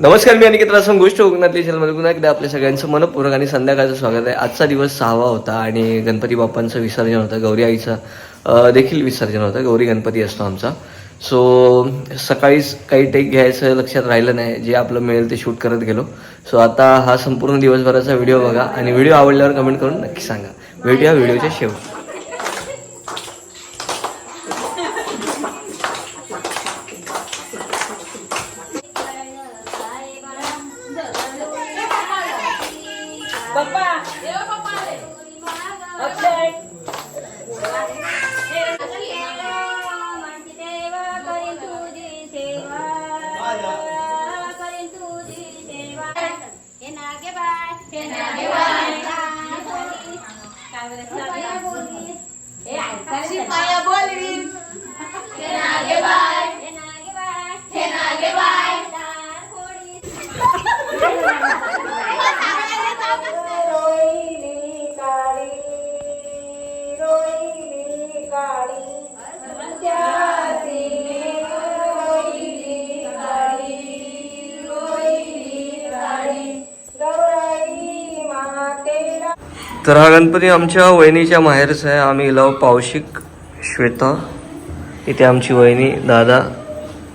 नमस्कार मी अनिकेत रासम गोष्ट कोकणातली चॅनलमध्ये पुन्हा एकदा आपल्या सगळ्यांचं मनपूर्वक आणि संध्याकाळचं स्वागत आहे. आजचा दिवस सहावा होता आणि गणपती बाप्पांचं विसर्जन होतं गौरी आईचं देखील विसर्जन होतं. गौरी गणपती असतो आमचा. सो सकाळीच काही टेक घ्यायचं लक्षात राहिलं नाही. जे आपलं मिळेल ते शूट करत गेलो. सो आता हा संपूर्ण दिवसभराचा व्हिडिओ बघा आणि व्हिडिओ आवडल्यावर कमेंट करून नक्की सांगा. भेटूया व्हिडिओच्या शेवट. नागे बाय पाया बोलवी तर हा गणपती आमच्या वहिनीच्या माहेरचा आहे. आम्ही गेलो पावशिक श्वेता. इथे आमची वहिनी दादा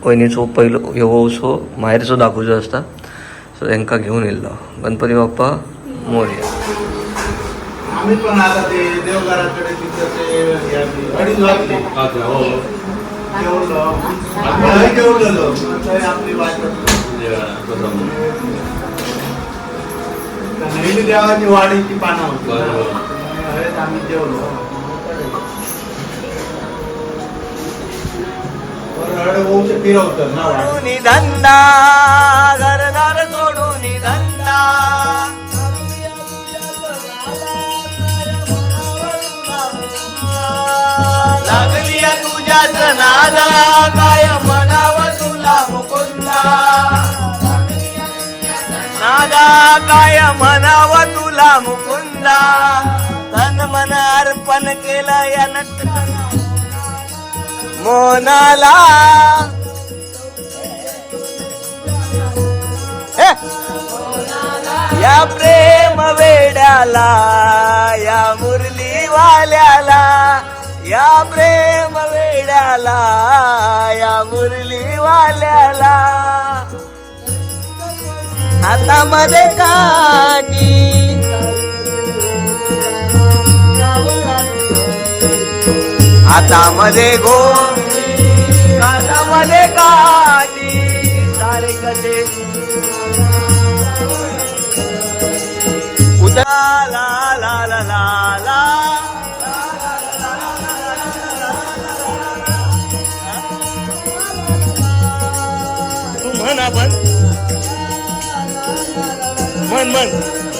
वहिनीचो पहिलो ह्यो उसो माहेरचो दाखवचो असता. सो तांकां घेऊन येयलो गणपती बाप्पा मोरया. आम्ही पण आता ते देवघराकडे तिथं ते हे. आपली नवीन देवाची वाढीची पानं होती. ना. आम्ही जेवलो. हळद तुझ्याच नादा काय म्हणावं तुला मुकुंदा. नादा काय म्हणाव तुला मुकुंदा? तन मन अर्पण केलं या नट मोनाला या प्रेम वेड्याला या मुरलीवाल्याला या प्रेम वेड्याला या मुरलीवाल्याला. हातामध्ये काठी. हातामध्ये गो हातामध्ये काठी. सारे कसे उद्या ला ला ला ला. One, money.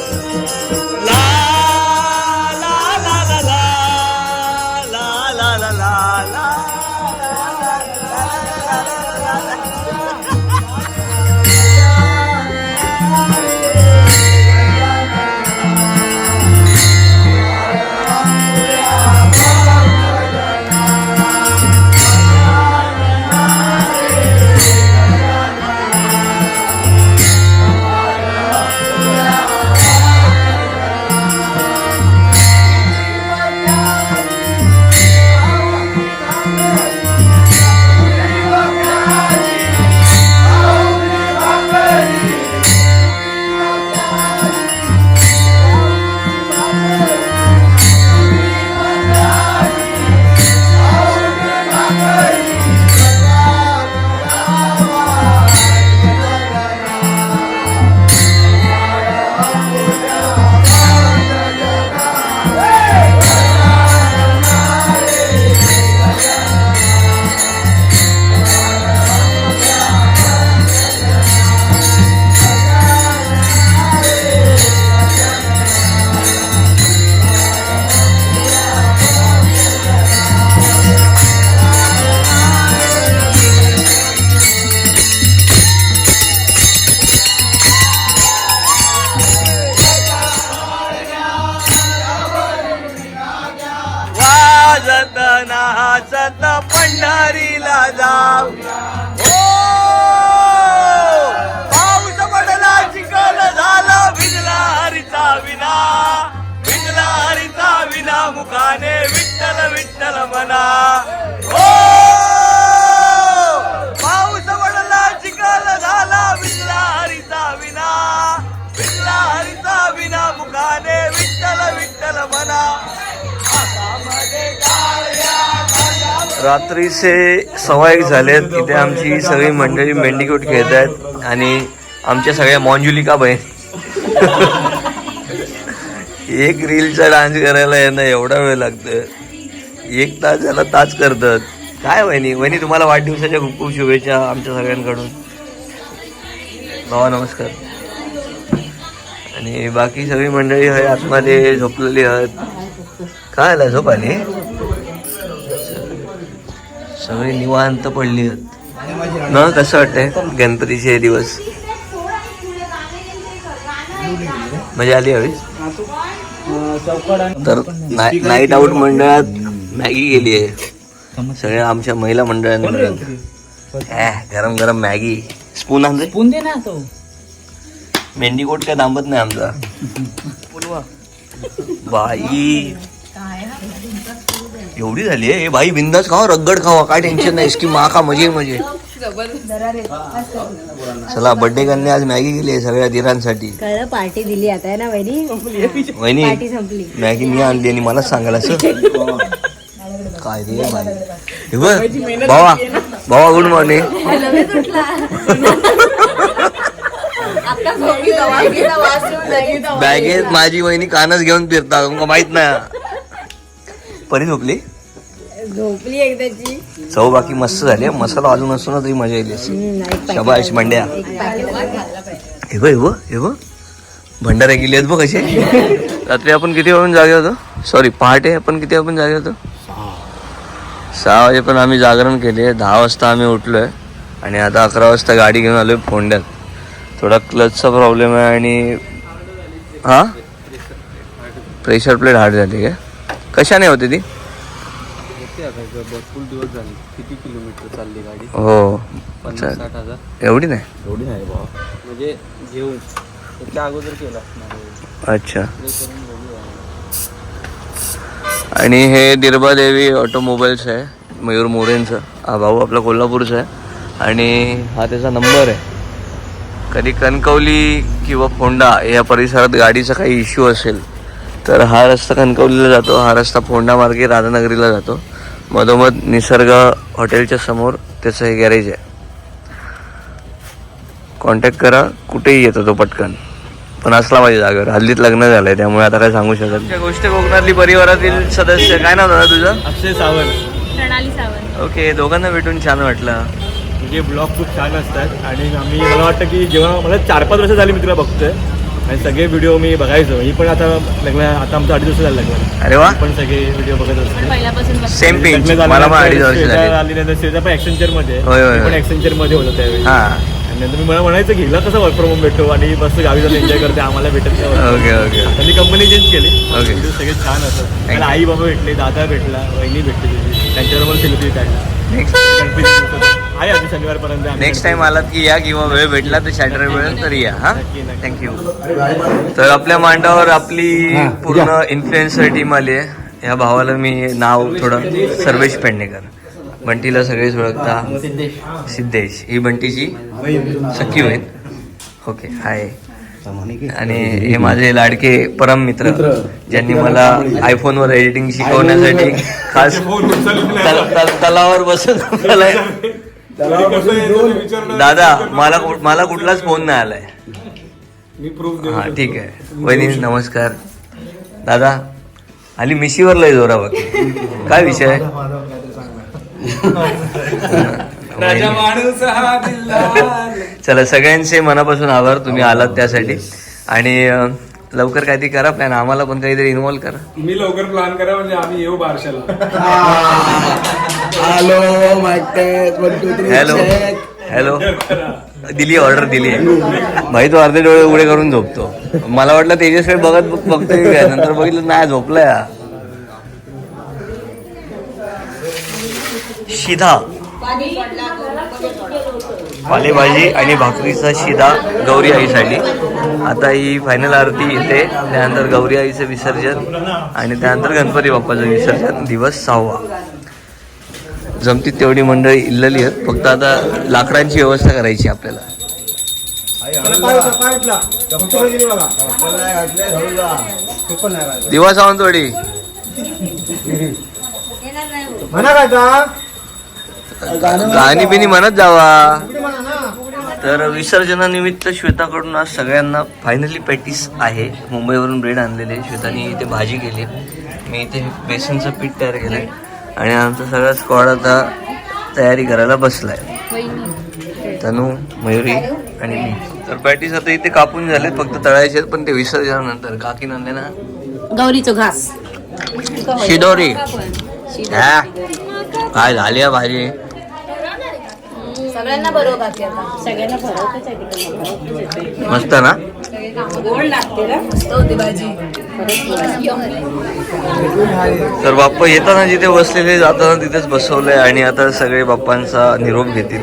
म्हणा पाऊस वडला चिखल झाला हरीचा विना हरीचा विना मुखाने विठ्ठल विठ्ठल म्हणा. रात्रीचे सवाई झालेत तिथे आमची सगळी मंडळी मेंडीकोट खेळत आहेत आणि आमच्या सगळ्या मॉन्जुलिका बहीण. एक रीलचा डान्स करायला यांना एवढा वेळ लागतोय. एक तास झाला तास करतात. काय वहिनी? वहिनी तुम्हाला वाढदिवसाच्या खूप खूप शुभेच्छा आमच्या सगळ्यांकडून. भावा नमस्कार. आणि बाकी सगळी मंडळी आहे आतमध्ये झोपलेली आहेत काय आला झोप आली सगळी निवांत पडली आहेत न कसं वाटतंय? गणपतीचे दिवस. मजा आली हवी? तर नाई- नाईट आऊट मंडळात मॅगी गेली आहे सगळ्या आमच्या महिला मंडळांनी गरम गरम मॅगी. स्पून आणले पुन दे ना तो. मेंढीकोट काय थांबत नाही आमचा. बाई. एवढी झाली आहे? बाई बिंदास खावा रगड खावा. काय टेन्शन नाही. इसकी मा का मजे मजे. चला बर्थडे करणे आज मॅगी गेली आहे सगळ्या दिरांसाठी. कळलं पार्टी दिली आता ना वहिनी? पार्टी वहिनी संपली. मॅगी मी आणली आणि मला सांगायला असं. काय रे भावा भावा गुड मॉर्निंग बॅगेत माझी वहिनी कानच घेऊन फिरतात तुमका माहीत नाही परी झोपली? झोपली एकदाची. चव बाकी मस्त झाली. मसाला अजून असतो ना तरी मजा येईल. शबाश मंड्या हे बघ हे बघ हे बघ. भंडारे गेली आहेत बघ कसे. रात्री आपण किती वाजून जागे होतो? सॉरी पहाटे आपण किती आपण जागे होतो? सहा वाजे पण आम्ही जागरण केले. दहा वाजता आम्ही उठलोय. आणि आता अकरा वाजता गाडी घेऊन आलोय फोंड्यात. थोडा क्लचचा प्रॉब्लेम आहे आणि हा? प्रेशर प्लेट हार्ड झाली काय कशाने होते ती? भरपूर दिवस झाले. किती किलोमीटर चालली गाडी? हो. पन्नास साठ हजार. एवढी नाही? एवढी नाही म्हणजे घेऊन. त्याच्या अगोदर केला असणार अच्छा. आणि हे दिरबादेवी ऑटोमोबाईल्स आहे मयूर मोरेंचं. हा भाऊ आपला कोल्हापूरचा आहे. आणि हा त्याचा नंबर आहे. कधी कणकवली किंवा फोंडा या परिसरात गाडीचा काही इश्यू असेल तर हा रस्ता कणकवलीला जातो. हा रस्ता फोंडा मार्गे राधानगरीला जातो. मधोमध निसर्ग हॉटेलच्या समोर त्याचं हे गॅरेज आहे. कॉन्टॅक्ट करा कुठेही येतो तो पटकन. पण असला पाहिजे जागेवर. हल्लीत लग्न झालंय त्यामुळे आता काय सांगू शकत नाही. गोष्ट कोकणातली परिवारातील सदस्य काय नाव दादा तुझं? अक्षय सावंत. प्रणाली सावंत. ओके दोघांना भेटून छान वाटलं. तुझे ब्लॉग खूप छान असतात. आणि आम्ही मला वाटतं की जेव्हा मला चार पाच वर्ष झाली मी तुला बघतोय. आणि सगळे व्हिडिओ मी बघायचो. ही पण आता लग्न आता आमचं अडीच वर्ष झालं लग्न. अरे वा. पण सगळे व्हिडिओ बघत असते. पहिल्यापासून सेम पिंच लग्न मला पण अडीच वर्ष झाली. आली नंतर श्वेता पण ऍक्सेंचरमध्ये. आहे. होय, होय, मी पण होय. ऍक्सेंचरमध्ये होतो त्यावेळी. हा. आणि नंतर मी मला म्हणायचं की हिला कसं वर्क फ्रॉम होम भेटतो आणि मस्त गावी जाऊन एन्जॉय करते आम्हाला भेटत नाही ओके ओके त्यांनी कंपनी चेंज केली. Okay. व्हिडिओ सगळे छान असतात. मला आई बाबा भेटले दादा भेटला वहिनी भेटली तुझी त्यांच्याबरोबर सेलिब्रिटी काढला. नेक्स्ट गणपती. आहे शनिवारपर्यंत आम्ही नेक्स्ट टाइम आलात की या किंवा वेळ भेटला तर सॅटरडे वेळ तर या हा? नक्की, नक्की. थँक्यू तर आपल्या मांडावर आपली पूर्ण इन्फ्लुएन्सर टीम आली आहे. ह्या भावाला मी नाव थोडं सर्वेश पेडणेकर. बंटीला सगळेच ओळखता. सिद्धेश. ही बंटीची सख्खी होईल. Okay hi. आणि हे माझे लाडके परम मित्र ज्यांनी मला आयफोनवर एडिटिंग शिकवण्यासाठी खास तल- तल- तलावर बसून दादा मला मला कुठलाच फोन नाही आलाय. हा ठीक आहे. वहिनी नमस्कार. दादा आली मिशीवर लय जोरा बघ काय विषय? चला सगळ्यांचे मनापासून आभार तुम्ही आलात त्यासाठी. आणि लवकर काहीतरी करा प्लॅन आम्हाला पण काहीतरी इन्व्हॉल्व करा. तुम्ही लवकर प्लॅन करा म्हणजे आम्ही येऊ बारशाला. हॅलो हॅलो हॅलो दिली ऑर्डर दिली. भाई तो अर्धे डोळे उघडे करून झोपतो. मला वाटलं तेजसकडे बघत बघ- बघतोय. नंतर बघितलं नाही झोपलाय हा. शिधा. पालेभाजी आणि भाकरीचा शिधा गौरी आईसाठी आता ही फायनल आरती येते त्यानंतर गौरी आईचं विसर्जन आणि त्यानंतर गणपती बाप्पाचं विसर्जन दिवस सहावा. जमती तेवढी मंडळी इल्लली आहेत फक्त आता लाकडांची व्यवस्था करायची आपल्याला. दिवा सावंतवाडी. म्हणा गाणी बिनी म्हणत जावा. तर विसर्जनानिमित्त श्वेताकडून आज सगळ्यांना फायनली पॅटीस आहे. मुंबईवरून ब्रेड आणलेले. श्वेताने इथे भाजी केली. मी इथे बेसनचं पीठ तयार केलंय. आणि आमचा सगळा स्क्वॉड आता तयारी करायला बसलाय. तनू मयुरी आणि मी. तर पॅटीस आता इथे कापून झाले फक्त तळायचे आहेत, पण ते विसर्जनानंतर. काकी आणले ना? गौरीचं घास. शिदोरी. काय झाली आहे भाजी? सगळ्यांना बरोबर आता. सगळ्यांना भरवतच आहे तिकडे मस्त ना? गोड लागते ना? मस्त होती भाजी. तर बाप्पा येताना जिथे बसलेले जाताना तिथेच बसवलंय आणि आता सगळे बाप्पांचा निरोप घेतील.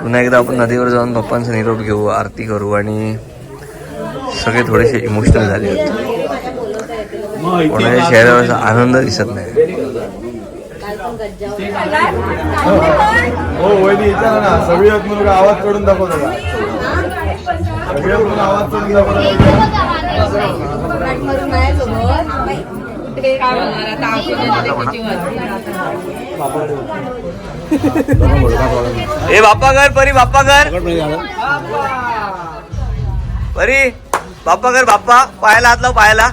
पुन्हा एकदा आपण नदीवर जाऊन बाप्पांचा निरोप घेऊ आरती करू आणि सगळे थोडेसे इमोशनल झाले होते. कोणाच्या चेहऱ्यावर असा आनंद दिसत नाही. हो वहिनी विचारा ना. सगळी होत म्हणून का आवाज काढून दाखवतो का सगळी होत म्हणून आवाज काढून दाखवतो ए बाप्पा घर परी बाप्पा घर. परी बाप्पा घर बाप्पा. पायाला हात लाव पायाला.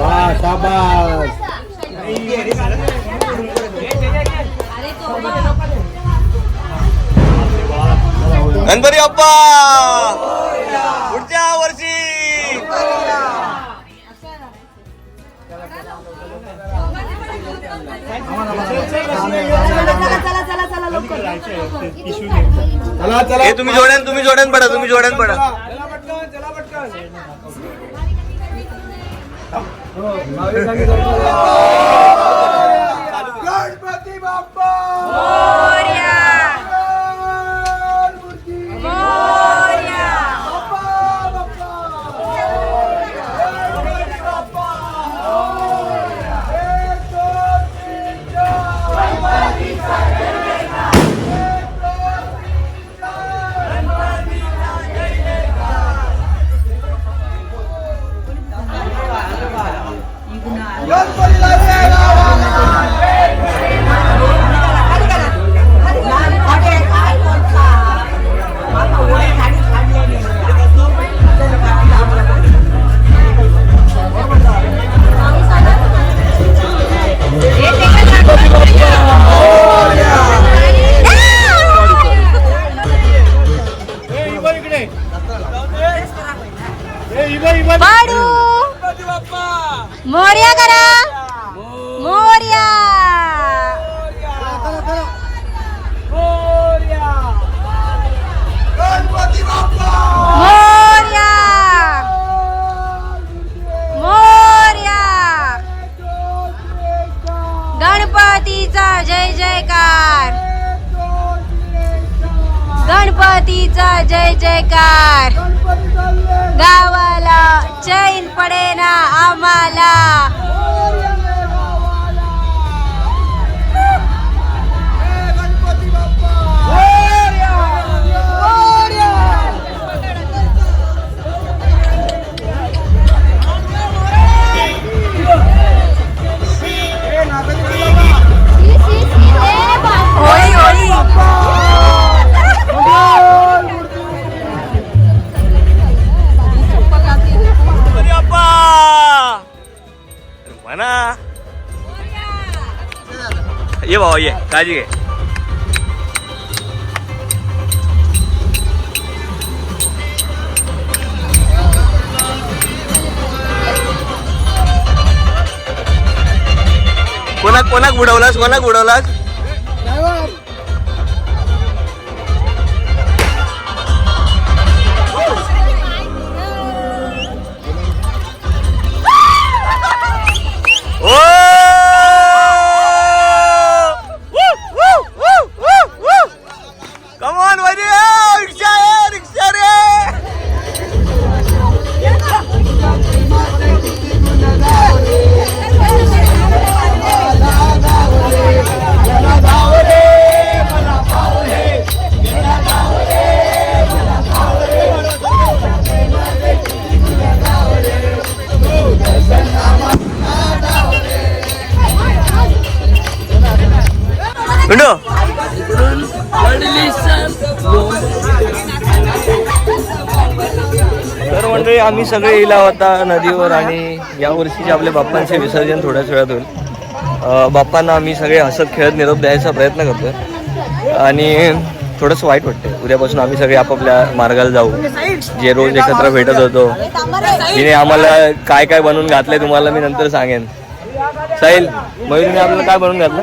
वा शाबास. गणपती बाप्पा! पुढच्या वर्षी! चला चला. हे तुम्ही जोड्यान तुम्ही जोड्यान पडा तुम्ही जोड्यान पडा. गणपती बाप्पा! पाडू मोर्या करा! मोर्या! मोर्या! मोर्या! गणपतीचा जय जयकार! गणपतीचा जय जयकार! गावाला चैन पडेना आम्हाला काळजी घे. कोणाक कोणाक बुडवलास? कोणाक बुडवलास? सगळे इला होता नदीवर आणि या वर्षीचे आपल्या बाप्पांचे विसर्जन थोड्याच वेळात होईल. बाप्पांना आम्ही सगळे हसत खेळत निरोप द्यायचा प्रयत्न करतोय. आणि थोडंसं वाईट वाटतंय. उद्यापासून आम्ही सगळे आपापल्या मार्गाला जाऊ. जे रोज एकत्र भेटत होतो. तिने आम्हाला काय काय बनवून घातलंय तुम्हाला मी नंतर सांगेन. साहिल मयुरीने आपल्याला काय बनवून घातलं?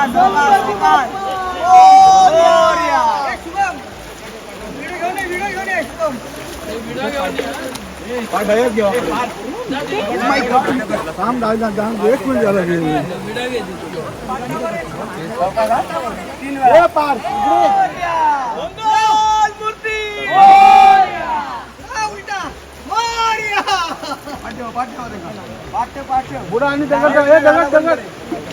काम उलटा. मोरया. पाठव, पाठव रे. बुडा आणि दगड दगड दगड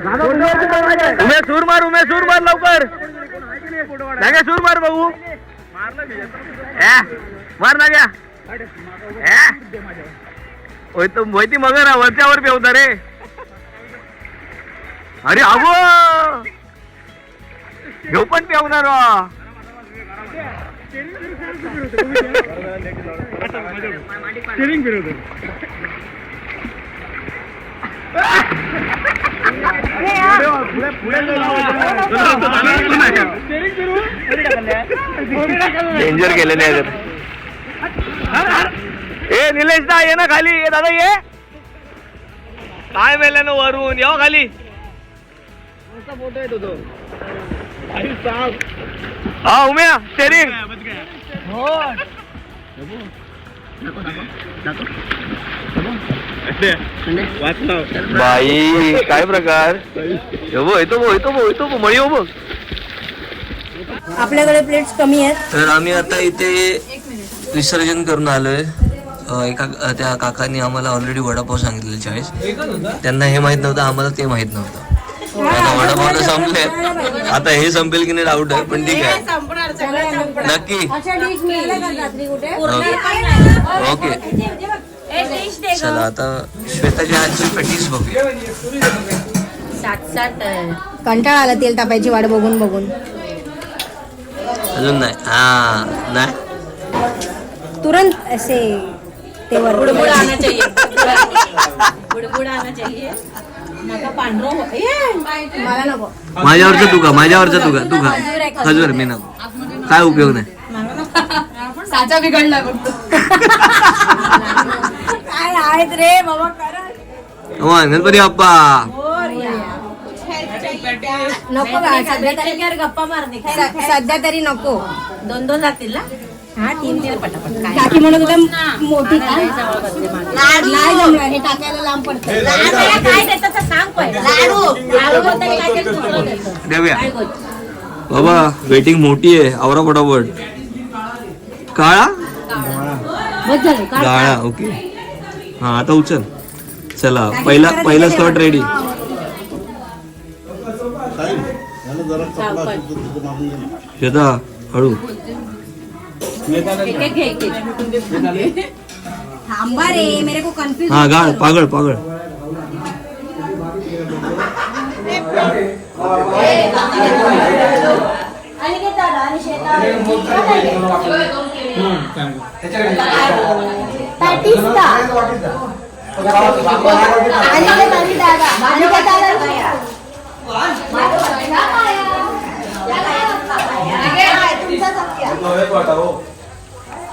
उमे सूर मार उमे सूर मार लवकर. नाग्या सूर मार भाऊ? मार. होय तो माहिती मगर हा, वरच्यावर पेवता रे. अरे अगो. घेऊ पण पेवणार वा. डेंजर केलेले आहे ए निलेश दा ये ना खाली. ये दादा ये. काय मेल्यानं वरून? येऊ खाली. हा उम्या स्टेरिंग बाई काय प्रकार? हो बघ. आपल्याकडे प्लेट्स कमी आहेत. तर आम्ही आता इथे विसर्जन करून आलोय. एका त्या काकांनी आम्हाला ऑलरेडी वडापाव सांगितले चाळीस. त्यांना हे माहीत नव्हतं आम्हाला ते माहीत नव्हतं. आता वडापाव संपले. आता हे संपेल की नाही डाऊट आहे पण ठीक आहे. नक्की. ओके. चला आता श्वेताच्या हातची पॅटीस बघूया. सात कंटाळा आला तेल तापायची वाट बघून बघून. अजून नाही. हा नाही. तुरंत असे ते वर बुडबुड आना चाहिए. बुडबुड आना चाहिए. हो- माझ्यावरचं तुका माझ्यावरचं तुका तुका खजूर मी नको. काय उपयोग नाही. साचा बिघडला काय आहेत रे बाबा करा हो गणपती बाप्पा. नको का सध्या तरी गप्पा मारणे स- सध्या तरी नको. दोन दोन लागतील ना? हा तीन तीन पटापट. काय? काकी म्हणत होत्या मोठी नाही जमणार. हे टाकायला लांब पडतं काय सांग. लाडू! काय. देऊया. काय? बाबा वेटिंग मोठी आहे. आवरा पटापट. काळा? बस झालं. का गाळा ओके. हा आता उचल. चला पहिला पहिला स्लॉट रेडी श्वेता हळू. घे. थांबा रे मेरे को कन्फ्युज हा गाळ पागळ पागळ.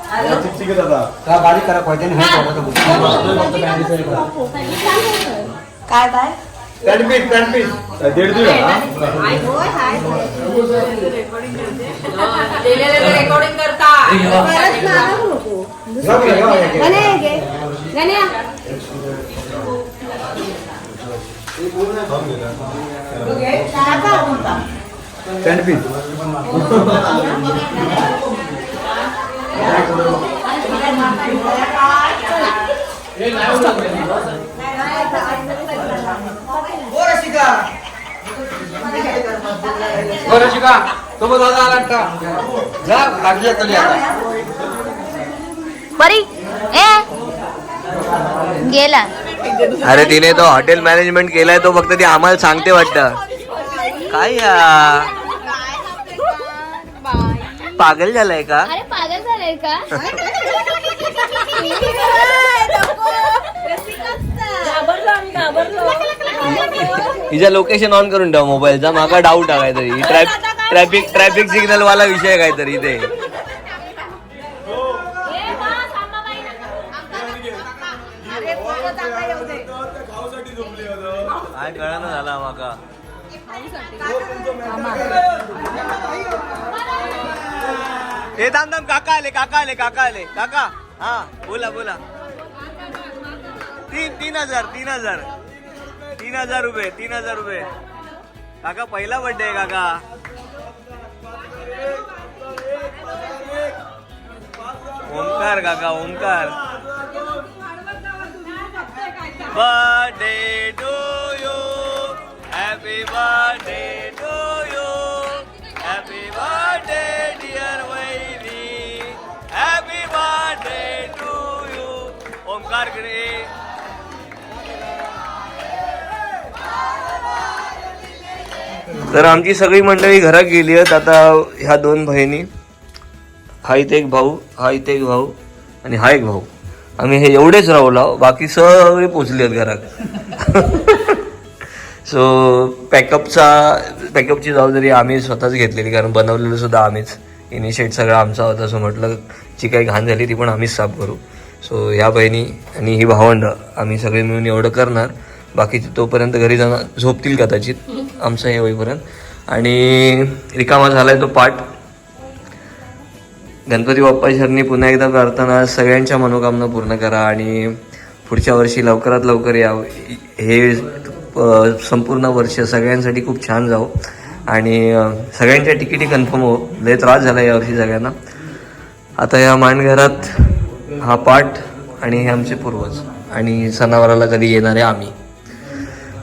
बारीक करा पाहिजे काय काय पॅनपीस पॅनपीस दीड दीड रेकॉर्डिंग करता. पॅनपीस आला का जा लागली आता परी ए. गेला. अरे तिने तो हॉटेल मॅनेजमेंट केलाय तो फक्त ती आम्हाला सांगते वाटतं. काय या? पागल झालाय का? अरे पागल झालाय का? घाबरलो आम्ही घाबरलो. हिचं लोकेशन ऑन करून ठेवा मोबाईलचा माका डाऊट आहे काहीतरी. ट्रॅफिक ट्रॅफिक सिग्नल वाला विषय आहे काहीतरी इथे. हे थांब थांब काका आले काका आले काका आले. काका हा बोला बोला. तीन तीन हजार तीन हजार. तीन हजार रुपये तीन हजार रुपये. काका पहिला बर्थडे आहे काका. ओमकार काका Omkar birthday to you happy birthday to Omkar तर आमची सगळी मंडळी घरात गेली आहेत. आता ह्या दोन बहिणी हा इथे एक भाऊ हा इथे एक भाऊ आणि हा एक भाऊ. आम्ही हे एवढेच राहू बाकी सगळे पोचले आहेत घरात. सो पॅकअपचा पॅकअपची जबाबदारी आम्ही स्वतःच घेतलेली कारण बनवलेलं सुद्धा आम्हीच. इनिशिएट सगळा आमचा होता सो म्हटलं जी काही घाण झाली ती पण आम्हीच साफ करू. सो ह्या बहिणी आणि ही भावंड आम्ही सगळे मिळून एवढं करणार. बाकीचे तोपर्यंत घरी जाणार झोपतील कदाचित. आमचं हे होईपर्यंत. आणि रिकामा झालाय तो पाठ. गणपती बाप्पा शरणी पुन्हा एकदा प्रार्थना सगळ्यांच्या मनोकामना पूर्ण करा आणि पुढच्या वर्षी लवकरात लवकर यावं हे संपूर्ण वर्ष सगळ्यांसाठी खूप छान जावं. आणि सगळ्यांच्या तिकिटी कन्फर्म हो. लय त्रास झाला यावर्षी सगळ्यांना. आता या मानघरात हा पाठ आणि हे आमचे पूर्वज आणि सणावाराला कधी येणारे आम्ही.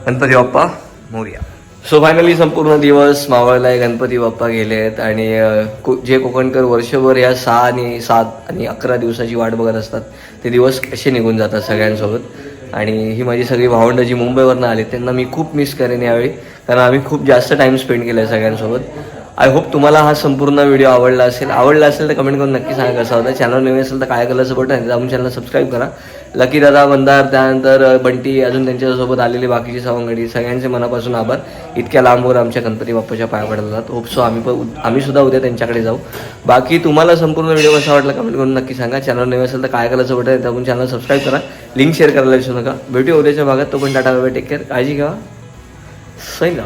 गणपती बाप्पा मोर्या. सो फायनली संपूर्ण दिवस मावळला गणपती बाप्पा गेले आहेत आणि को- जे कोकणकर वर्षभर या सहा आणि सात आणि अकरा दिवसाची वाट बघत असतात ते दिवस कसे निघून जातात सगळ्यांसोबत. आणि ही माझी सगळी भावंडं जी मुंबईवरनं आली त्यांना मी खूप मिस करेन यावेळी कारण आम्ही खूप जास्त टाईम स्पेंड केला आहे सगळ्यांसोबत. आय होप तुम्हाला हा संपूर्ण व्हिडिओ आवडला असेल. आवडला असेल तर कमेंट करून नक्की सांगा कसा होता. चॅनल नवीन असेल तर काय कलरचं बटन आहे जाऊन चॅनल सबस्क्राईब करा. लकी दादा मंदार त्यानंतर बंटी अजून त्यांच्यासोबत आलेली बाकीची सवंगडी. सगळ्यांचे मनापासून आभार. इतक्या लांबवर आमच्या गणपती बाप्पाच्या पाया पडत होतात. होप सो आम्ही पण आम्ही सुद्धा उद्या त्यांच्याकडे जाऊ. बाकी तुम्हाला संपूर्ण व्हिडिओ कसा वाटला कमेंट करून नक्की सांगा. चॅनल नवीन असेल तर काय कलरचं बटन आहे आपण चॅनल सबस्क्राईब करा. लिंक शेअर करायला विसरू नका. भेटू उद्याच्या भागात तो पण टाटा टेक केअर काळजी घ्या. सैन